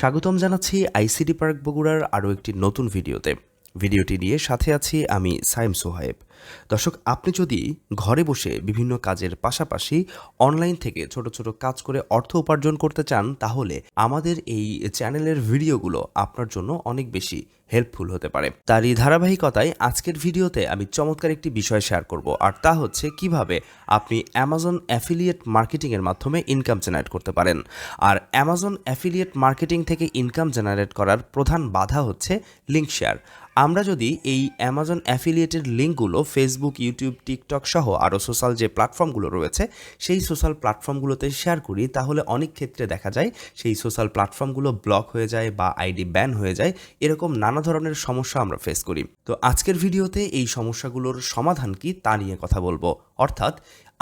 স্বাগতম জানাচ্ছি ICD park বগুড়ার আরও একটি নতুন ভিডিওতে। ভিডিওটি নিয়ে সাথে আছি আমি সাইম সোহায়েব। দর্শক, আপনি যদি ঘরে বসে বিভিন্ন কাজের পাশাপাশি অনলাইন থেকে ছোট ছোট কাজ করে অর্থ উপার্জন করতে চান, তাহলে আমাদের এই চ্যানেলের ভিডিওগুলো আপনার জন্য অনেক বেশি। হেল্পফুল হতে পারে। তার এই ধারাবাহিকতায় আজকের ভিডিওতে আমি চমৎকার একটি বিষয় শেয়ার করব, আর তা হচ্ছে কীভাবে আপনি অ্যামাজন অ্যাফিলিয়েট মার্কেটিংয়ের মাধ্যমে ইনকাম জেনারেট করতে পারেন। আর অ্যামাজন অ্যাফিলিয়েট মার্কেটিং থেকে ইনকাম জেনারেট করার প্রধান বাধা হচ্ছে লিঙ্ক শেয়ার আমরা যদি এই অ্যামাজন অ্যাফিলিয়েটের লিঙ্কগুলো ফেসবুক ইউটিউব টিকটক সহ আরও সোশ্যাল যে প্ল্যাটফর্মগুলো রয়েছে, সেই সোশ্যাল প্ল্যাটফর্মগুলোতে শেয়ার করি, তাহলে অনেক ক্ষেত্রে দেখা যায় সেই সোশ্যাল প্ল্যাটফর্মগুলো ব্লক হয়ে যায় বা আইডি ব্যান হয়ে যায়। এরকম নানা ধরনের সমস্যা আমরা ফেস করি। তো আজকের ভিডিওতে এই সমস্যাগুলোর সমাধান কি তা নিয়ে কথা বলব। অর্থাৎ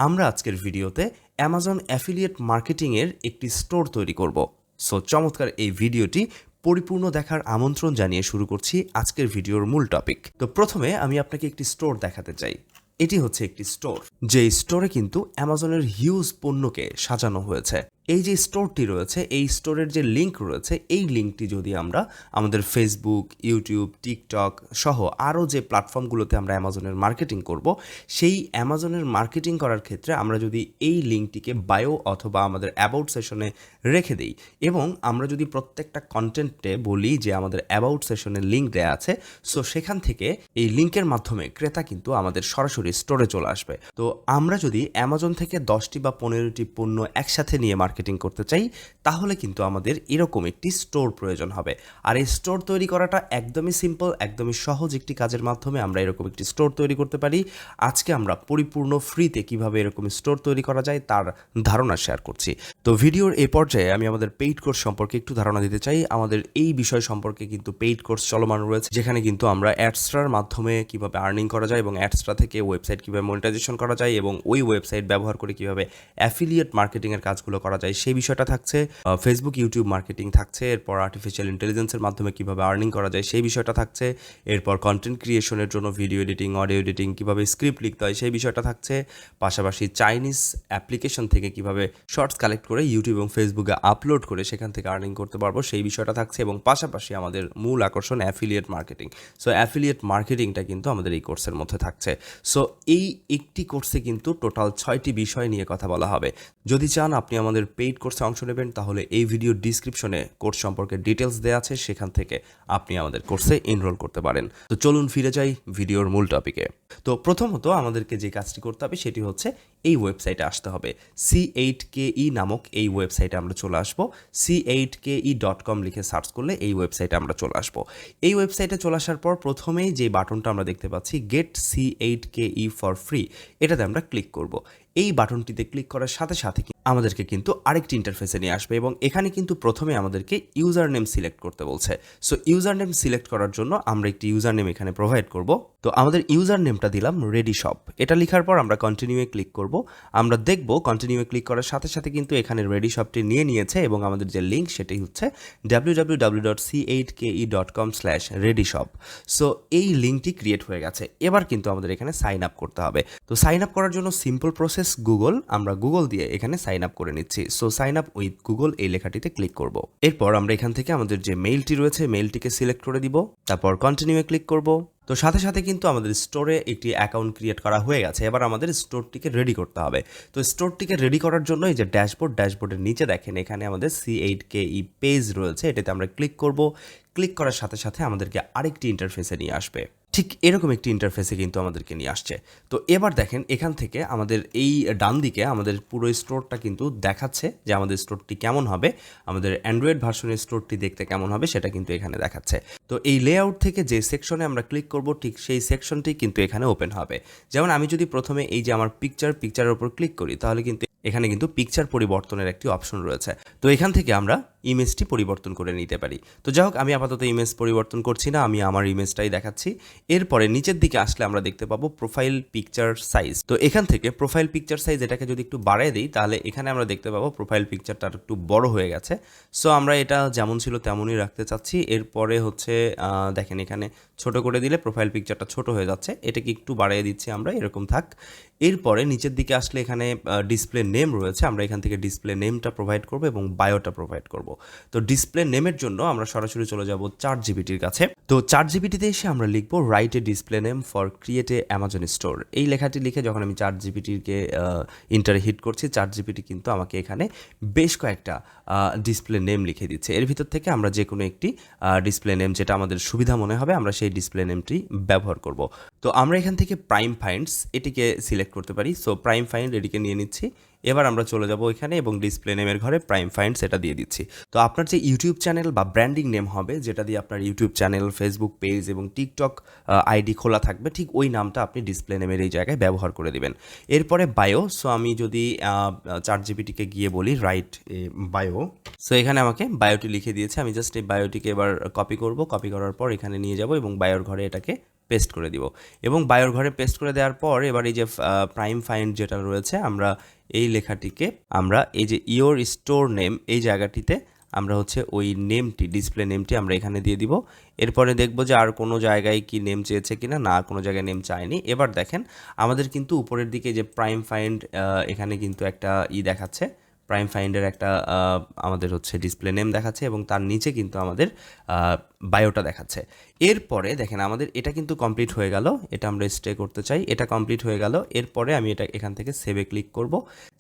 আমরা আজকের ভিডিওতে অ্যামাজন অ্যাফিলিয়েট মার্কেটিংয়ের একটি স্টোর তৈরি করব। সো চমৎকার এই ভিডিওটি পরিপূর্ণ দেখার আমন্ত্রণ জানিয়ে শুরু করছি আজকের ভিডিওর মূল টপিক তো প্রথমে আমি আপনাকে একটি স্টোর দেখাতে চাই। এটি হচ্ছে একটি স্টোর যে স্টোরে কিন্তু অ্যামাজনের হিউজ পণ্যকে সাজানো হয়েছে। এই যে স্টোরটি রয়েছে, এই স্টোরের যে লিঙ্ক রয়েছে, এই লিঙ্কটি যদি আমরা আমাদের ফেসবুক ইউটিউব টিকটক সহ আরও যে প্ল্যাটফর্মগুলোতে আমরা অ্যামাজনের মার্কেটিং করব, সেই অ্যামাজনের মার্কেটিং করার ক্ষেত্রে আমরা যদি এই লিঙ্কটিকে বায়ো অথবা আমাদের অ্যাবাউট সেশনে রেখে দিই এবং আমরা যদি প্রত্যেকটা কন্টেন্টে বলি যে আমাদের অ্যাবাউট সেশনের লিঙ্ক দেওয়া আছে সো সেখান থেকে এই লিঙ্কের মাধ্যমে ক্রেতা কিন্তু আমাদের সরাসরি স্টোরে চলে আসবে। তো আমরা যদি অ্যামাজন থেকে দশটি বা পনেরোটি পণ্য একসাথে নিয়ে মার্কেটিং করতে চাই, তাহলে কিন্তু আমাদের এরকম একটি স্টোর প্রয়োজন হবে। আর এই স্টোর তৈরি করাটা একদমই সিম্পল একদমই সহজ একটি কাজের মাধ্যমে আমরা এরকম একটি স্টোর তৈরি করতে পারি। আজকে আমরা পরিপূর্ণ ফ্রিতে কীভাবে এরকম স্টোর তৈরি করা যায় তার ধারণা শেয়ার করছি। তো ভিডিওর এই পর্যায়ে আমি আমাদের পেইড কোর্স সম্পর্কে একটু ধারণা দিতে চাই। আমাদের এই বিষয় সম্পর্কে কিন্তু পেইড কোর্স চলমান রয়েছে, যেখানে কিন্তু আমরা অ্যাডস্ট্রার মাধ্যমে কীভাবে আর্নিং করা যায় এবং অ্যাডস্ট্রা থেকে ওয়েবসাইট কীভাবে মনিটাইজেশন করা যায় এবং ওই ওয়েবসাইট ব্যবহার করে কীভাবে অ্যাফিলিয়েট মার্কেটিংয়ের কাজগুলো করা যায়। সেই বিষয়টা থাকছে ফেসবুক ইউটিউব মার্কেটিং থাকছে, এরপর আর্টিফিশিয়াল ইন্টেলিজেন্সের মাধ্যমে কীভাবে আর্নিং করা যায় সেই বিষয়টা থাকছে, এরপর কন্টেন্ট ক্রিয়েশনের জন্য ভিডিও এডিটিং অডিও এডিটিং কীভাবে স্ক্রিপ্ট লিখতে হয় সেই বিষয়টা থাকছে, পাশাপাশি চাইনিজ অ্যাপ্লিকেশন থেকে কীভাবে শর্টস কালেক্ট করে ইউটিউব এবং ফেসবুকে আপলোড করে সেখান থেকে আর্নিং করতে পারব সেই বিষয়টা থাকছে এবং পাশাপাশি আমাদের মূল আকর্ষণ অ্যাফিলিয়েট মার্কেটিং সো অ্যাফিলিয়েট মার্কেটিংটা কিন্তু আমাদের এই কোর্সের মধ্যে থাকছে। সো এই একটি কোর্সে কিন্তু টোটাল ছয়টি বিষয় নিয়ে কথা বলা হবে। যদি চান আপনি আমাদের পেইড কোর্সে অংশ নেবেন, তাহলে এই ভিডিও ডিসক্রিপশনে কোর্স সম্পর্কে ডিটেলস দেওয়া আছে, সেখান থেকে আপনি আমাদের কোর্সে এনরোল করতে পারেন। তো চলুন ফিরে যাই ভিডিওর মূল টপিকে। তো প্রথমত আমাদেরকে যে কাজটি করতে হবে, সেটি হচ্ছে এই ওয়েবসাইটে আসতে হবে। সি এইট কে ই নামক এই ওয়েবসাইটে আমরা চলে আসব। C eight K E dot com লিখে সার্চ করলে এই ওয়েবসাইটে আমরা চলে আসব। এই ওয়েবসাইটে চলে আসার পর প্রথমেই যে বাটনটা আমরা দেখতে পাচ্ছি, get C eight K E for free, এটাতে আমরা ক্লিক করব। এই বাটনটিতে ক্লিক করার সাথে সাথে আমাদেরকে কিন্তু আরেকটি ইন্টারফেসে নিয়ে আসবে এবং এখানে কিন্তু প্রথমে আমাদেরকে ইউজার নেম সিলেক্ট করতে বলছে। সো ইউজার নেম সিলেক্ট করার জন্য আমরা একটি ইউজার নেম এখানে প্রোভাইড করব। তো, আমাদের ইউজার নেমটা দিলাম রেডি শপ এটা লেখার পর আমরা কন্টিনিউয়ে ক্লিক করব। আমরা দেখব কন্টিনিউয়ে ক্লিক করার সাথে সাথে কিন্তু এখানে রেডি শপটি নিয়ে নিয়েছে এবং আমাদের যে লিঙ্ক সেটি হচ্ছে W W dot C eight K E dot com slash ready shop so এই লিঙ্কটি ক্রিয়েট হয়ে গেছে। এবার কিন্তু আমাদের এখানে সাইন আপ করতে হবে। তো সাইন আপ করার জন্য সিম্পল প্রসেস গুগল আমরা গুগল দিয়ে এখানে সাইন আপ করে নিচ্ছি। So sign up with Google এই লেখাটিতে ক্লিক করব। এরপর আমরা এখান থেকে আমাদের যে মেইলটি রয়েছে মেইলটিকে সিলেক্ট করে দিব। তারপর কন্টিনিউয়ে ক্লিক করব। তো সাথে সাথে কিন্তু আমাদের স্টোরে একটি অ্যাকাউন্ট ক্রিয়েট করা হয়ে গেছে। এবার আমাদের স্টোরটিকে রেডি করতে হবে। তো স্টোরটিকে রেডি করার জন্য এই যে ড্যাশবোর্ড ড্যাশবোর্ডের নিচে দেখেন, এখানে আমাদের C eight K E page রয়েছে। এটাতে আমরা ক্লিক করব। ক্লিক করার সাথে সাথে আমাদেরকে আরেকটি ইন্টারফেসে নিয়ে আসবে। ঠিক এরকম একটি ইন্টারফেসে কিন্তু আমাদেরকে নিয়ে আসছে। তো এবার দেখেন, এখান থেকে আমাদের এই ডান দিকে আমাদের পুরো স্টোরটা কিন্তু দেখাচ্ছে যে আমাদের স্টোরটি কেমন হবে। আমাদের অ্যান্ড্রয়েড ভার্সনের স্টোরটি দেখতে কেমন হবে সেটা কিন্তু এখানে দেখাচ্ছে। তো এই লেআউট থেকে যে সেকশনে আমরা ক্লিক করব, ঠিক সেই সেকশনটি কিন্তু এখানে ওপেন হবে। যেমন আমি যদি প্রথমে এই যে আমার পিকচার পিকচারের উপর ক্লিক করি, তাহলে কিন্তু এখানে কিন্তু পিকচার পরিবর্তনের একটি অপশন রয়েছে। তো এখান থেকে আমরা ইমেজটি পরিবর্তন করে নিতে পারি। তো যাই হোক, আমি আপাতত ইমেজ পরিবর্তন করছি না, আমি আমার ইমেজটাই দেখাচ্ছি। এরপরে নিচের দিকে আসলে আমরা দেখতে পাবো প্রোফাইল পিকচার সাইজ তো এখান থেকে প্রোফাইল পিকচার সাইজ এটাকে যদি একটু বাড়িয়ে দিই, তাহলে এখানে আমরা দেখতে পাবো প্রোফাইল পিকচারটা একটু বড় হয়ে গেছে। সো আমরা এটা যেমন ছিল তেমনই রাখতে চাচ্ছি। এরপরে হচ্ছে দেখেন এখানে ছোট করে দিলে প্রোফাইল পিকচারটা ছোট হয়ে যাচ্ছে। এটাকে একটু বাড়িয়ে দিচ্ছি আমরা, এরকম থাক। এরপরে নিচের দিকে আসলে এখানে ডিসপ্লে নেম রয়েছে, আমরা এখান থেকে ডিসপ্লে নেমটা প্রোভাইড করব এবং বায়োটা প্রোভাইড করব। তো ডিসপ্লে নেমের জন্য আমরা সরাসরি চলে যাব চার জিবিটির কাছে। তো চার জিবিটিতে এসে আমরা লিখব write a display name for create a Amazon store এই লেখাটি লিখে যখন আমি চার জিবিটিকে ইন্টারে হিট করছি চার জিবিটি কিন্তু আমাকে এখানে বেশ কয়েকটা ডিসপ্লে নেম লিখে দিচ্ছে। এর ভিতর থেকে আমরা যে কোনো একটি ডিসপ্লে নেম যেটা আমাদের সুবিধা মনে হবে, আমরা সেই ডিসপ্লে নেমটি ব্যবহার করব। তো আমরা এখান থেকে প্রাইম ফাইন্ডস এটিকে সিলেক্ট করতে পারি। সো প্রাইম ফাইন্ড এটিকে নিয়ে নিচ্ছি। এবার আমরা চলে যাব ওইখানে এবং ডিসপ্লে নেমের ঘরে প্রাইম ফাইন্ড সেটা দিয়ে দিচ্ছি। তো আপনার যে ইউটিউব চ্যানেল বা ব্র্যান্ডিং নেম হবে, যেটা দিয়ে আপনার ইউটিউব চ্যানেল ফেসবুক পেজ এবং টিকটক আইডি খোলা থাকবে, ঠিক ওই নামটা আপনি ডিসপ্লে নেমের এই জায়গায় ব্যবহার করে দেবেন। এরপরে বায়ো সো আমি যদি চার জিবিটিকে গিয়ে বলি রাইট বায়ো সো এখানে আমাকে বায়োটি লিখে দিয়েছে। আমি জাস্ট এই বায়োটিকে এবার কপি করব। কপি করার পর এখানে নিয়ে যাব এবং বায়োর ঘরে এটাকে পেস্ট করে দিব। এবং বায়োর ঘরে পেস্ট করে দেওয়ার পর এবার এই যে প্রাইম ফাইন্ড যেটা রয়েছে, আমরা এই লেখাটিকে, আমরা এই যে ইয়োর স্টোর নেম এই জায়গাটিতে আমরা হচ্ছে ওই নেমটি ডিসপ্লে নেমটি আমরা এখানে দিয়ে দিব। এরপরে দেখব যে আর কোনো জায়গায় কি নেম চেয়েছে কিনা, না কোনো জায়গায় নেম চায়নি। এবার দেখেন, আমাদের কিন্তু উপরের দিকে যে প্রাইম ফাইন্ড এখানে কিন্তু একটা ই দেখাচ্ছে। প্রাইম ফাইন্ডের একটা আমাদের হচ্ছে ডিসপ্লে নেম দেখাচ্ছে এবং তার নিচে কিন্তু আমাদের বায়োটা দেখাচ্ছে। এরপরে দেখেন আমাদের এটা কিন্তু কমপ্লিট হয়ে গেল, এটা আমরা স্টে করতে চাই, এটা কমপ্লিট হয়ে গেল, এরপরে আমি এটা এখান থেকে সেভে ক্লিক করব।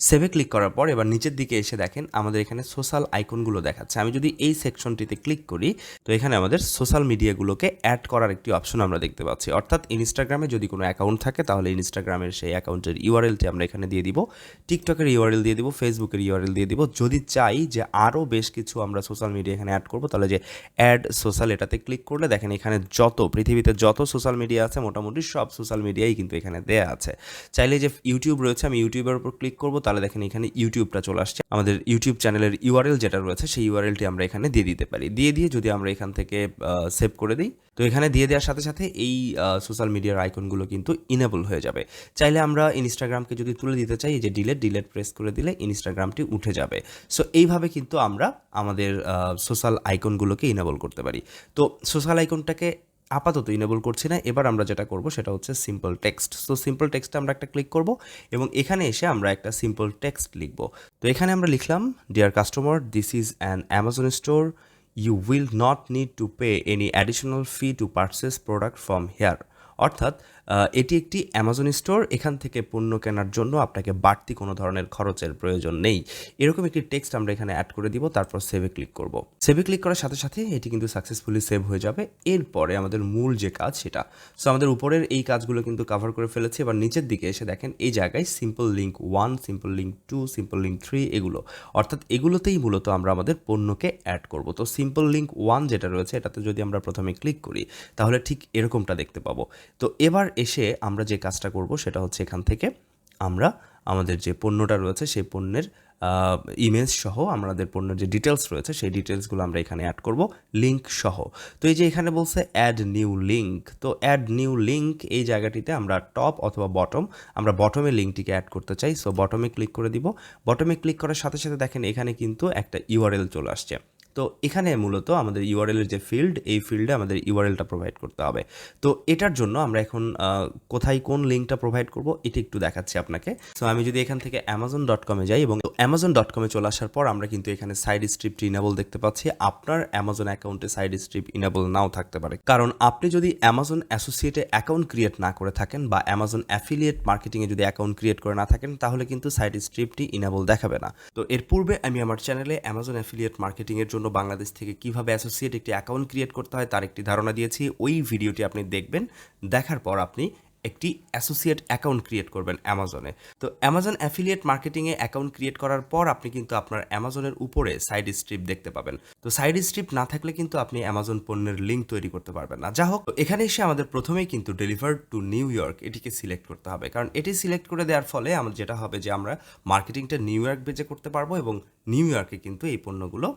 সেভে ক্লিক করার পর এবার নিচের দিকে এসে দেখেন আমাদের এখানে সোশ্যাল আইকনগুলো দেখাচ্ছে। আমি যদি এই সেকশনটিতে ক্লিক করি, তো এখানে আমাদের সোশ্যাল মিডিয়াগুলোকে অ্যাড করার একটি অপশন আমরা দেখতে পাচ্ছি। অর্থাৎ ইনস্টাগ্রামে যদি কোনো অ্যাকাউন্ট থাকে, তাহলে ইনস্টাগ্রামের সেই অ্যাকাউন্টের ইউআরএলটি আমরা এখানে দিয়ে দিব। টিকটকের ইউআরএল দিয়ে দিব ফেসবুকের ইউআরএল দিয়ে দিব। যদি চাই যে আরও বেশ কিছু আমরা সোশ্যাল মিডিয়া এখানে অ্যাড করব, তাহলে যে অ্যাড সোশ্যাল এটাতে ক্লিক করলে দেখেন এখানে যত, পৃথিবীতে যত সোশ্যাল মিডিয়া আছে, মোটামুটি সব সোশ্যাল মিডিয়াই কিন্তু এখানে দেয়া আছে। চাইলে যে ইউটিউব রয়েছে, আমি ইউটিউবের উপর ক্লিক করব, তাহলে দেখেন এখানে ইউটিউবটা চলে আসছে। আমাদের ইউটিউব চ্যানেলের ইউআরএল যেটা রয়েছে, সেই ইউআরএলটি আমরা এখানে দিয়ে দিতে পারি। দিয়ে দিয়ে যদি আমরা এখান থেকে সেভ করে দিই, তো এখানে দিয়ে দেওয়ার সাথে সাথে এই সোশ্যাল মিডিয়ার আইকনগুলো কিন্তু ইনেবল হয়ে যাবে। চাইলে আমরা ইনস্টাগ্রামকে যদি তুলে দিতে চাই যে ডিলেট ডিলেট প্রেস করে দিলে ইনস্টাগ্রামটি উঠে যাবে। সো এইভাবে কিন্তু আমরা আমাদের সোশ্যাল আইকনগুলোকে ইনেবল করতে পারি। তো সোশ্যাল আইকনটাকে আপাতত ইনেবল করছি না। এবার আমরা যেটা করব সেটা হচ্ছে সিম্পল টেক্সট সো সিম্পল টেক্সটে আমরা একটা ক্লিক করব এবং এখানে এসে আমরা একটা সিম্পল টেক্সট লিখব। তো এখানে আমরা লিখলাম dear customer this is an Amazon store you will not need to pay any additional fee to purchase product from here অর্থাৎ এটি একটি অ্যামাজন স্টোর এখান থেকে পণ্য কেনার জন্য আপনাকে বাড়তি কোনো ধরনের খরচের প্রয়োজন নেই। এরকম একটি টেক্সট আমরা এখানে অ্যাড করে দিব, তারপর সেভে ক্লিক করব। সেভে ক্লিক করার সাথে সাথে এটি কিন্তু সাকসেসফুলি সেভ হয়ে যাবে। এরপরে আমাদের মূল যে কাজ সেটা। সো আমাদের উপরের এই কাজগুলো কিন্তু কভার করে ফেলেছি। এবার নিচের দিকে এসে দেখেন, এই জায়গায় simple link one simple link two simple link three এগুলো। অর্থাৎ এগুলোতেই মূলত আমরা আমাদের পণ্যকে অ্যাড করব। তো সিম্পল লিঙ্ক ওয়ান যেটা রয়েছে, এটাতে যদি আমরা প্রথমে ক্লিক করি, তাহলে ঠিক এরকমটা দেখতে পাবো। তো এবার এসে আমরা যে কাজটা করব সেটা হচ্ছে এখান থেকে আমরা আমাদের যে পণ্যটা রয়েছে সেই পণ্যের ইমেজ সহ আমাদের পণ্যের যে ডিটেলস রয়েছে সেই ডিটেলসগুলো আমরা এখানে অ্যাড করব লিঙ্ক সহ। তো এই যে এখানে বলছে অ্যাড নিউ লিঙ্ক তো অ্যাড নিউ লিঙ্ক এই জায়গাটিতে আমরা টপ অথবা বটম আমরা বটমে লিঙ্কটিকে অ্যাড করতে চাই। সো বটমে ক্লিক করে দিব। বটমে ক্লিক করার সাথে সাথে দেখেন এখানে কিন্তু একটা ইউআরএল চলে আসছে। তো এখানে মূলত আমাদের ইউআরএলের যে ফিল্ড এই ফিল্ডে আমাদের ইউআরএলটা প্রোভাইড করতে হবে। তো এটার জন্য আমরা এখন কোথায় কোন লিঙ্কটা প্রোভাইড করব, এটি একটু দেখাচ্ছি আপনাকে। সো আমি যদি এখান থেকে অ্যামাজন ডট কমে যাই এবং অ্যামাজন ডট কমে চলে আসার পর আমরা কিন্তু এখানে সাইড স্ট্রিপটি ইনেবল দেখতে পাচ্ছি। আপনার অ্যামাজন অ্যাকাউন্টে সাইড স্ট্রিপ ইনেবল নাও থাকতে পারে। কারণ আপনি যদি অ্যামাজন অ্যাসোসিয়েটে অ্যাকাউন্ট ক্রিয়েট না করে থাকেন বা অ্যামাজন অ্যাফিলিয়েট মার্কেটিংয়ে যদি অ্যাকাউন্ট ক্রিয়েট করে না থাকেন, তাহলে কিন্তু সাইড স্ট্রিপটি ইনেবল দেখাবে না। তো এর পূর্বে আমি আমার চ্যানেলে অ্যামাজন অ্যাফিলিয়েট মার্কেটিংয়ের জন্য বাংলাদেশ থেকে কীভাবে অ্যাসোসিয়েট একটি অ্যাকাউন্ট ক্রিয়েট করতে হয় তার একটি ধারণা দিয়েছি। ওই ভিডিওটি আপনি দেখবেন। দেখার পর আপনি একটি অ্যাসোসিয়েট অ্যাকাউন্ট ক্রিয়েট করবেন অ্যামাজনে তো অ্যামাজন অ্যাফিলিয়েট মার্কেটিংয়ে অ্যাকাউন্ট ক্রিয়েট করার পর আপনি কিন্তু আপনার অ্যামাজনের উপরে সাইড স্ট্রিপ দেখতে পাবেন। তো সাইড স্ট্রিপ না থাকলে কিন্তু আপনি অ্যামাজন পণ্যের লিঙ্ক তৈরি করতে পারবেন না। যা হোক এখানে এসে আমাদের প্রথমেই কিন্তু ডেলিভার টু নিউ ইয়র্ক এটিকে সিলেক্ট করতে হবে। কারণ এটি সিলেক্ট করে দেওয়ার ফলে আমার যেটা হবে যে আমরা মার্কেটিংটা নিউ ইয়র্ক বেজে করতে পারব এবং নিউ ইয়র্কে কিন্তু এই পণ্যগুলো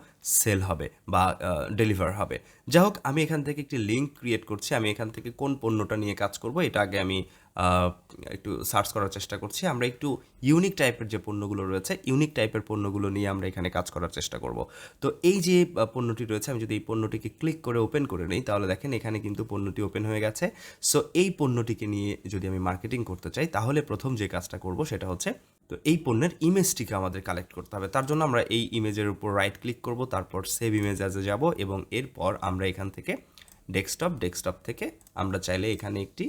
সেল হবে বা ডেলিভার হবে। যা হোক আমি এখান থেকে একটি লিঙ্ক ক্রিয়েট করছি। আমি এখান থেকে কোন পণ্যটা নিয়ে কাজ করব, এটা আগে আমি একটু সার্চ করার চেষ্টা করছি। আমরা একটু ইউনিক টাইপের যে পণ্যগুলো রয়েছে ইউনিক টাইপের পণ্যগুলো নিয়ে আমরা এখানে কাজ করার চেষ্টা করব। তো এই যে পণ্যটি রয়েছে, আমি যদি এই পণ্যটিকে ক্লিক করে ওপেন করে নিই, তাহলে দেখেন এখানে কিন্তু পণ্যটি ওপেন হয়ে গেছে। সো এই পণ্যটিকে নিয়ে যদি আমি মার্কেটিং করতে চাই, তাহলে প্রথম যে কাজটা করব সেটা হচ্ছে, তো এই পণ্যের ইমেজটিকে আমাদের কালেক্ট করতে হবে। তার জন্য আমরা এই ইমেজের উপর রাইট ক্লিক করব, তারপর সেভ ইমেজ অ্যাজে যাব এবং এরপর আমরা এখান থেকে ডেস্কটপ ডেস্কটপ থেকে আমরা চাইলে এখানে একটি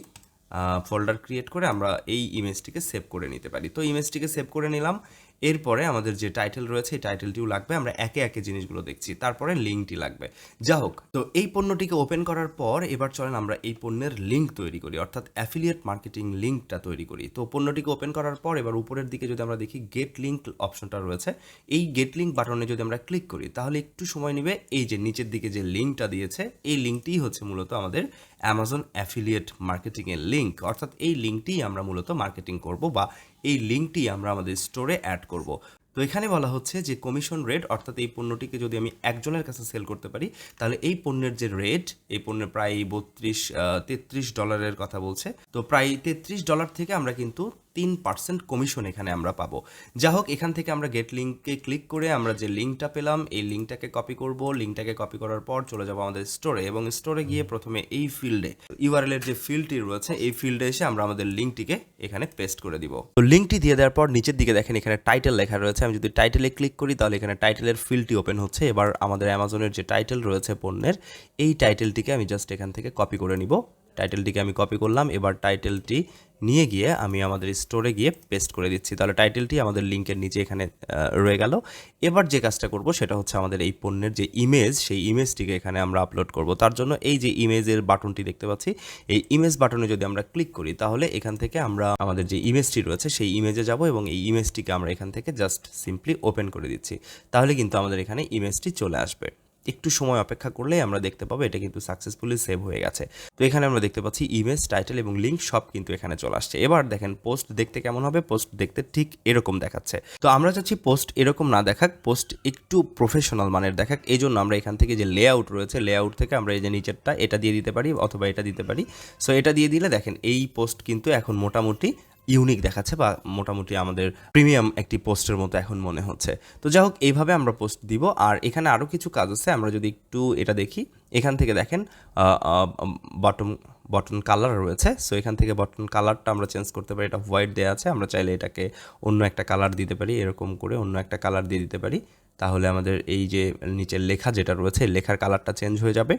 ফোল্ডার ক্রিয়েট করে আমরা এই ইমেজটিকে সেভ করে নিতে পারি। তো ইমেজটিকে সেভ করে নিলাম। এরপরে আমাদের যে টাইটেল রয়েছে, এই টাইটেলটিও লাগবে। আমরা একে একে জিনিসগুলো দেখছি। তারপরে লিঙ্কটি লাগবে। যা হোক, তো এই পণ্যটিকে ওপেন করার পর এবার চলেন আমরা এই পণ্যের লিঙ্ক তৈরি করি, অর্থাৎ অ্যাফিলিয়েট মার্কেটিং লিঙ্কটা তৈরি করি। তো পণ্যটিকে ওপেন করার পর এবার উপরের দিকে যদি আমরা দেখি গেট লিঙ্ক অপশনটা রয়েছে। এই গেট লিঙ্ক বাটনে যদি আমরা ক্লিক করি, তাহলে একটু সময় নেবে। এই যে নিচের দিকে যে লিঙ্কটা দিয়েছে, এই লিঙ্কটিই হচ্ছে মূলত আমাদের অ্যামাজন অ্যাফিলিয়েট মার্কেটিংয়ের লিঙ্ক অর্থাৎ এই লিঙ্কটি আমরা মূলত মার্কেটিং করব বা এই লিঙ্কটি আমরা আমাদের স্টোরে অ্যাড করব। তো এখানে বলা হচ্ছে যে কমিশন রেট অর্থাৎ এই পণ্যটিকে যদি আমি একজনের কাছে সেল করতে পারি, তাহলে এই পণ্যের যে রেট এই পণ্যের প্রায় বত্রিশ তেত্রিশ ডলারের কথা বলছে। তো প্রায় তেত্রিশ ডলার থেকে আমরা কিন্তু তিন পার্সেন্ট কমিশন এখানে আমরা পাবো। যা হোক এখান থেকে আমরা গেট লিঙ্কে ক্লিক করে আমরা যে লিঙ্কটা পেলাম এই লিঙ্কটাকে কপি করব। লিঙ্কটাকে কপি করার পর চলে যাব আমাদের স্টোরে এবং স্টোরে গিয়ে প্রথমে এই ফিল্ডে ইউআরএল এর যে ফিল্ডটি রয়েছে এই ফিল্ডে এসে আমরা আমাদের লিঙ্কটিকে এখানে পেস্ট করে দিব। তো লিঙ্কটি দিয়ে দেওয়ার পর নিচের দিকে দেখেন এখানে টাইটেল লেখা রয়েছে। আমি যদি টাইটেলে ক্লিক করি তাহলে এখানে টাইটেলের ফিল্ডটি ওপেন হচ্ছে। এবার আমাদের অ্যামাজনের যে টাইটেল রয়েছে পণ্যের এই টাইটেলটিকে আমি জাস্ট এখান থেকে কপি করে নিব। টাইটেলটিকে আমি কপি করলাম। এবার টাইটেলটি নিয়ে গিয়ে আমি আমাদের স্টোরে গিয়ে পেস্ট করে দিচ্ছি। তাহলে টাইটেলটি আমাদের লিঙ্কের নিচে এখানে রয়ে গেল। এবার যে কাজটা করব সেটা হচ্ছে আমাদের এই পণ্যের যে ইমেজ সেই ইমেজটিকে এখানে আমরা আপলোড করব। তার জন্য এই যে ইমেজের বাটনটি দেখতে পাচ্ছি, এই ইমেজ বাটনে যদি আমরা ক্লিক করি, তাহলে এখান থেকে আমরা আমাদের যে ইমেজটি রয়েছে, সেই ইমেজে যাব এবং এই ইমেজটিকে আমরা এখান থেকে জাস্ট সিম্পলি ওপেন করে দিচ্ছি। তাহলে কিন্তু আমাদের এখানে ইমেজটি চলে আসবে। একটু সময় অপেক্ষা করলেই আমরা দেখতে পাবো এটা কিন্তু সাকসেসফুলি সেভ হয়ে গেছে। তো এখানে আমরা দেখতে পাচ্ছি ইমেজ টাইটেল এবং লিঙ্ক সব কিন্তু এখানে চলে আসছে। এবার দেখেন পোস্ট দেখতে কেমন হবে? পোস্ট দেখতে ঠিক এরকম দেখাচ্ছে। তো আমরা চাচ্ছি পোস্ট এরকম না দেখাক পোস্ট একটু প্রফেশনাল মানের দেখাক। এই জন্য আমরা এখান থেকে যে লেআউট রয়েছে লেআউট থেকে আমরা এই যে নিচেরটা, এটা দিয়ে দিতে পারি অথবা এটা দিতে পারি। সো এটা দিয়ে দিলে দেখেন এই পোস্ট কিন্তু এখন মোটামুটি ইউনিক দেখাচ্ছে বা মোটামুটি আমাদের প্রিমিয়াম একটি পোস্টের মতো এখন মনে হচ্ছে। তো যাই হোক, এইভাবে আমরা পোস্ট দিব। আর এখানে আরও কিছু কাজ আছে, আমরা যদি একটু এটা দেখি। এখান থেকে দেখেন বটম বটন কালার রয়েছে। সো এখান থেকে বটন কালারটা আমরা চেঞ্জ করতে পারি। এটা হোয়াইট দেওয়া আছে, আমরা চাইলে এটাকে অন্য একটা কালার দিতে পারি, এরকম করে অন্য একটা কালার দিয়ে দিতে পারি। তাহলে আমাদের এই যে নিচের লেখা যেটা রয়েছে, লেখার কালারটা চেঞ্জ হয়ে যাবে।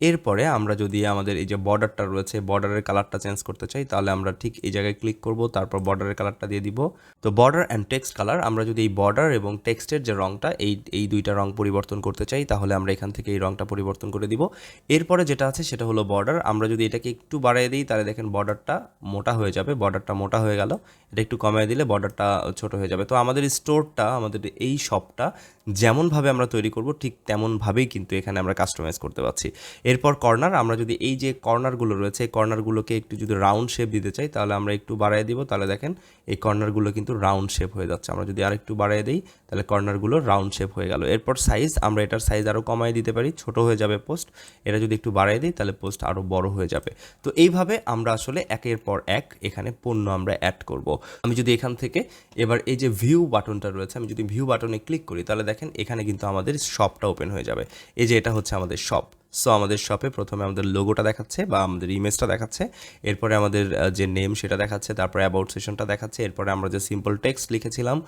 এরপরে আমরা যদি আমাদের এই যে বর্ডারটা রয়েছে বর্ডারের কালারটা চেঞ্জ করতে চাই, তাহলে আমরা ঠিক এই জায়গায় ক্লিক করব, তারপর বর্ডারের কালারটা দিয়ে দিব। তো বর্ডার অ্যান্ড টেক্সট কালার আমরা যদি এই বর্ডার এবং টেক্সটের যে রংটা, এই এই দুইটা রং পরিবর্তন করতে চাই, তাহলে আমরা এখান থেকে এই রংটা পরিবর্তন করে দিব। এরপরে যেটা আছে, সেটা হলো বর্ডার আমরা যদি এটাকে একটু বাড়িয়ে দিই, তাহলে দেখেন বর্ডারটা মোটা হয়ে যাবে বর্ডারটা মোটা হয়ে গেল। এটা একটু কমিয়ে দিলে বর্ডারটা ছোট হয়ে যাবে। তো আমাদের স্টোরটা আমাদের এই শপটা যেমনভাবে আমরা তৈরি করব, ঠিক তেমনভাবেই কিন্তু এখানে আমরা কাস্টমাইজ করতে পারছি। এরপর কর্নার, আমরা যদি এই যে কর্নারগুলো রয়েছে, এই কর্নারগুলোকে একটু যদি রাউন্ড শেপ দিতে চাই, তাহলে আমরা একটু বাড়াই দিব। তাহলে দেখেন, এই কর্নারগুলো কিন্তু রাউন্ড শেপ হয়ে যাচ্ছে। আমরা যদি আর একটু বাড়াই দিই, তাহলে কর্নারগুলো রাউন্ড শেপ হয়ে গেল। এরপর সাইজ, আমরা এটার সাইজ আরও কমাই দিতে পারি। ছোট হয়ে যাবে পোস্ট। এটা যদি একটু বাড়াই দিই, তাহলে পোস্ট আরও বড় হয়ে যাবে। তো এইভাবে আমরা আসলে একের পর এক এখানে পণ্য আমরা অ্যাড করব। আমি যদি এখান থেকে এবার এই যে ভিউ বাটনটা রয়েছে, আমি যদি ভিউ বাটনে ক্লিক করি, তাহলে দেখেন, এখানে কিন্তু আমাদের শপটা ওপেন হয়ে যাবে। এই যে এটা হচ্ছে আমাদের শপ সো আমাদের শপে প্রথমে আমাদের লোগোটা দেখাচ্ছে বা আমাদের ইমেজটা দেখাচ্ছে। এরপরে আমাদের যে নেম সেটা দেখাচ্ছে, তারপরে অ্যাবাউট সেশনটা দেখাচ্ছে। এরপরে আমরা যে সিম্পল টেক্সট লিখেছিলাম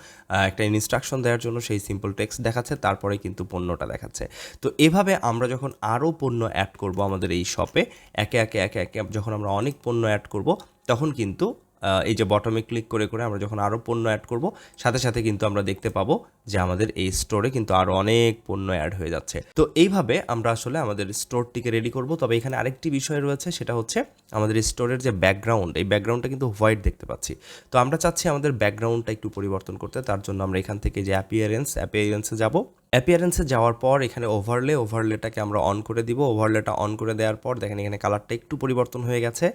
একটা ইনস্ট্রাকশন দেওয়ার জন্য সেই সিম্পল টেক্সট দেখাচ্ছে, তারপরে কিন্তু পণ্যটা দেখাচ্ছে। তো এভাবে আমরা যখন আরও পণ্য অ্যাড করব আমাদের এই শপে একে একে একে একে, যখন আমরা অনেক পণ্য অ্যাড করব, তখন কিন্তু এই যে বটমে ক্লিক করে করে আমরা যখন আরও পণ্য অ্যাড করব, সাথে সাথে কিন্তু আমরা দেখতে পাবো যে আমাদের এই স্টোরে কিন্তু আরও অনেক পণ্য অ্যাড হয়ে যাচ্ছে। তো এইভাবে আমরা আসলে আমাদের স্টোরটিকে রেডি করব। তবে এখানে আরেকটি বিষয় রয়েছে, সেটা হচ্ছে আমাদের স্টোরের যে ব্যাকগ্রাউন্ড, এই ব্যাকগ্রাউন্ডটা কিন্তু হোয়াইট দেখতে পাচ্ছি। তো আমরা চাচ্ছি আমাদের ব্যাকগ্রাউন্ডটা একটু পরিবর্তন করতে, তার জন্য আমরা এখান থেকে যে অ্যাপিয়ারেন্স অ্যাপিয়ারেন্সে যাব। অ্যাপিয়ারেন্সে যাওয়ার পর এখানে ওভারলে ওভারলেটাকে আমরা অন করে দিব। ওভারলেটা অন করে দেওয়ার পর দেখেন এখানে কালারটা একটু পরিবর্তন হয়ে গেছে।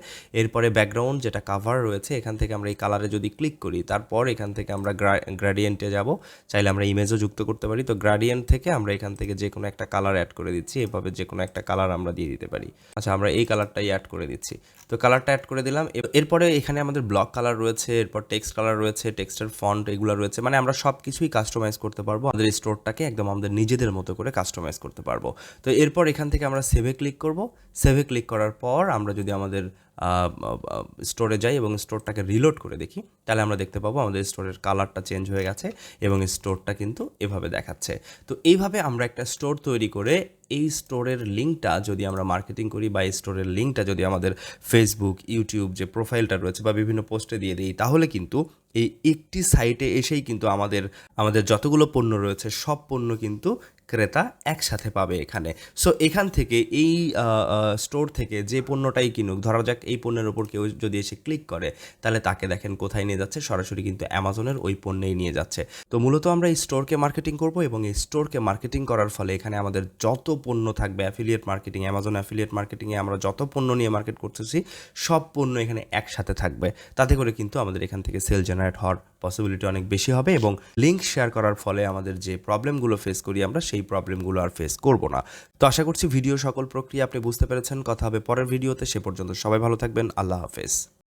এরপরে ব্যাকগ্রাউন্ড যেটা কাভার রয়েছে, এখান থেকে আমরা এই কালারে যদি ক্লিক করি, তারপর এখান থেকে আমরা গ্রাডিয়েন্টে যাব। চাইলে আমরা ইমেজও যুক্ত করতে পারি। তো গ্রাডিয়েন্ট থেকে আমরা এখান থেকে যে কোনো একটা কালার অ্যাড করে দিচ্ছি। এভাবে যে কোনো একটা কালার আমরা দিয়ে দিতে পারি। আচ্ছা আমরা এই কালারটাই অ্যাড করে দিচ্ছি। তো কালারটা অ্যাড করে দিলাম। এরপরে এখানে আমাদের ব্লক কালার রয়েছে, এরপর টেক্সট কালার রয়েছে টেক্সটের ফন্ট এগুলো রয়েছে। মানে আমরা সব কিছুই কাস্টমাইজ করতে পারব। আমাদের স্টোরটাকে একদম আমাদের নিজেদের মতো করে কাস্টমাইজ করতে পারব। তো এরপর এখান থেকে আমরা সেভে ক্লিক করব। সেভে ক্লিক করার পর আমরা যদি আমাদের স্টোরে যাই এবং স্টোরটাকে রিলোড করে দেখি, তাহলে আমরা দেখতে পাবো আমাদের স্টোরের কালারটা চেঞ্জ হয়ে গেছে এবং স্টোরটা কিন্তু এভাবে দেখাচ্ছে। তো এইভাবে আমরা একটা স্টোর তৈরি করে এই স্টোরের লিঙ্কটা যদি আমরা মার্কেটিং করি বা এই স্টোরের লিঙ্কটা যদি আমাদের ফেসবুক ইউটিউব যে প্রোফাইলটা রয়েছে বা বিভিন্ন পোস্টে দিয়ে দিই, তাহলে কিন্তু এই একটি সাইটে এসেই কিন্তু আমাদের আমাদের যতগুলো পণ্য রয়েছে সব পণ্য কিন্তু ক্রেতা একসাথে পাবে এখানে। সো এখান থেকে এই স্টোর থেকে যে পণ্যটাই কিনুক, ধরা যাক এই পণ্যের ওপর কেউ যদি এসে ক্লিক করে, তাহলে তাকে দেখেন কোথায় নিয়ে যাচ্ছে, সরাসরি কিন্তু অ্যামাজনের ওই পণ্যেই নিয়ে যাচ্ছে। তো মূলত আমরা এই স্টোরকে মার্কেটিং করব এবং এই স্টোরকে মার্কেটিং করার ফলে এখানে আমাদের যত পণ্য থাকবে অ্যাফিলিয়েট মার্কেটিং অ্যামাজন অ্যাফিলিয়েট মার্কেটিংয়ে আমরা যত পণ্য নিয়ে মার্কেট করতেছি, সব পণ্য এখানে একসাথে থাকবে। তাতে করে কিন্তু আমাদের এখান থেকে সেল জেনারেট হওয়ার পসিবিলিটি অনেক বেশি হবে এবং লিঙ্ক শেয়ার করার ফলে আমাদের যে প্রবলেমগুলো ফেস করি আমরা, সেই প্রবলেমগুলো আর ফেস করব না। তো আশা করছি ভিডিও সকল প্রক্রিয়া আপনি বুঝতে পেরেছেন। কথা হবে পরের ভিডিওতে সে পর্যন্ত সবাই ভালো থাকবেন। আল্লাহ হাফেজ।